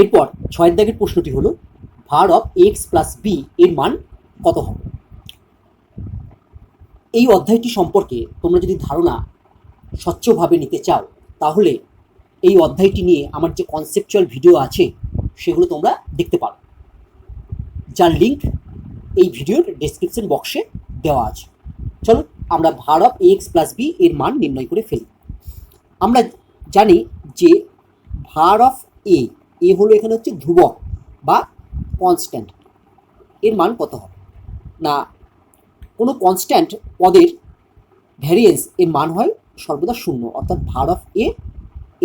এরপর ছয়ের দাগের প্রশ্নটি হলো ভার অফ এক্স প্লাস বি এর মান কত হবে? এই অধ্যায়টি সম্পর্কে তোমরা যদি ধারণা স্বচ্ছভাবে নিতে চাও, তাহলে এই অধ্যায়টি নিয়ে আমার যে কনসেপচুয়াল ভিডিও আছে, সেগুলো তোমরা দেখতে পারো। যার লিঙ্ক এই ভিডিওর ডেসক্রিপশন বক্সে দেওয়া আছে। চলো, আমরা ভার অফ এক্স প্লাস বি এর মান নির্ণয় করে ফেলি। আমরা জানি যে ভার অফ এ এ হলো এখানে হচ্ছে ধ্রুবক বা কনস্ট্যান্ট এর মান কত হবে? না, কোনো কনস্ট্যান্ট পদের ভ্যারিয়েন্স এর মান হয় সর্বদা শূন্য, অর্থাৎ ভার অফ এ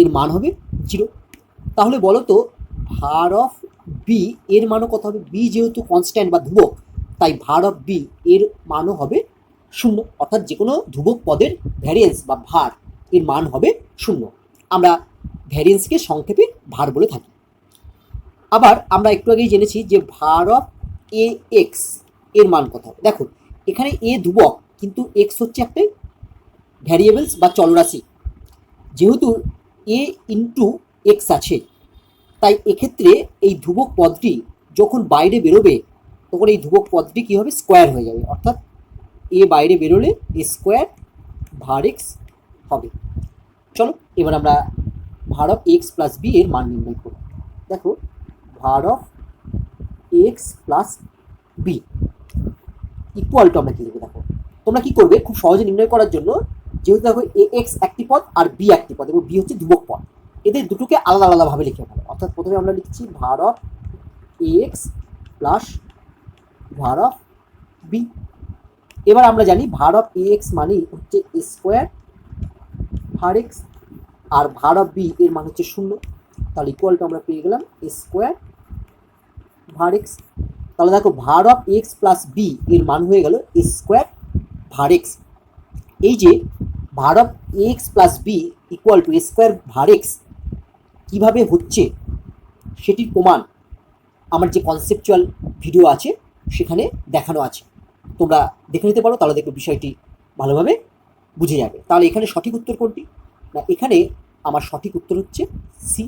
এর মান হবে জিরো তাহলে বলো তো, ভার অফ বি এর মানও কত হবে? বি যেহেতু কনস্ট্যান্ট বা ধ্রুবক, তাই ভার অফ বি এর মানও হবে শূন্য, অর্থাৎ যে কোনো ধ্রুবক পদের ভ্যারিয়েন্স বা ভার এর মান হবে শূন্য। আমরা ভ্যারিয়েন্সকে সংক্ষেপে ভার বলে থাকি। আবার আমরা একটু আগেই জেনেছি যে ভার অফ এ এক্সের মান কত? দেখো এখানে এ ধ্রুবক, কিন্তু এক্স হচ্ছে একটা ভ্যারিয়েবলস বা চলরাশি। যেহেতু এ ইন্টু এক্স আছে, তাই এক্ষেত্রে এই ধ্রুবক পদটি যখন বাইরে বেরোবে, তখন এই ধ্রুবক পদটি কী হবে? স্কোয়ার হয়ে যাবে। অর্থাৎ এ বাইরে বেরোলে এ স্কোয়ার ভার এক্স হবে। চলো, এবার আমরা ভার অফ এক্স প্লাস বি এর মান নির্ণয় করব দেখো var of X plus B equal to আমরা কী লিখব দেখো? তোমরা কি করবে? খুব সহজে নির্ণয় করার জন্য যেহেতু দেখো এ এক্স একটি পদ আর বি একটি পদ এবং বি হচ্ছে ধ্রুবক পদ। এদের দুটোকে আলাদা আলাদাভাবে লিখে ফেলো। অর্থাৎ প্রথমে আমরা লিখছি var of X plus var of B এবার আমরা জানি ভার অফ এক্স মানেই হচ্ছে এ স্কোয়ার ভার এক্স আর ভার অফ বি এর মান হচ্ছে শূন্য। তাহলে ইকুয়ালটা আমরা পেয়ে গেলাম এক্স ভার এক্স তাহলে দেখো var of x plus B এর মান হয়ে গেল স্কোয়ার ভার এক্স এই যে var of X plus B equal to square var X কীভাবে হচ্ছে সেটির প্রমাণ আমার যে কনসেপচুয়াল ভিডিও আছে সেখানে দেখানো আছে। তোমরা দেখে নিতে পারো, তাহলে দেখবে বিষয়টি ভালোভাবে বুঝে যাবে। তাহলে এখানে সঠিক উত্তর কোনটি? না, এখানে আমার সঠিক উত্তর হচ্ছে সি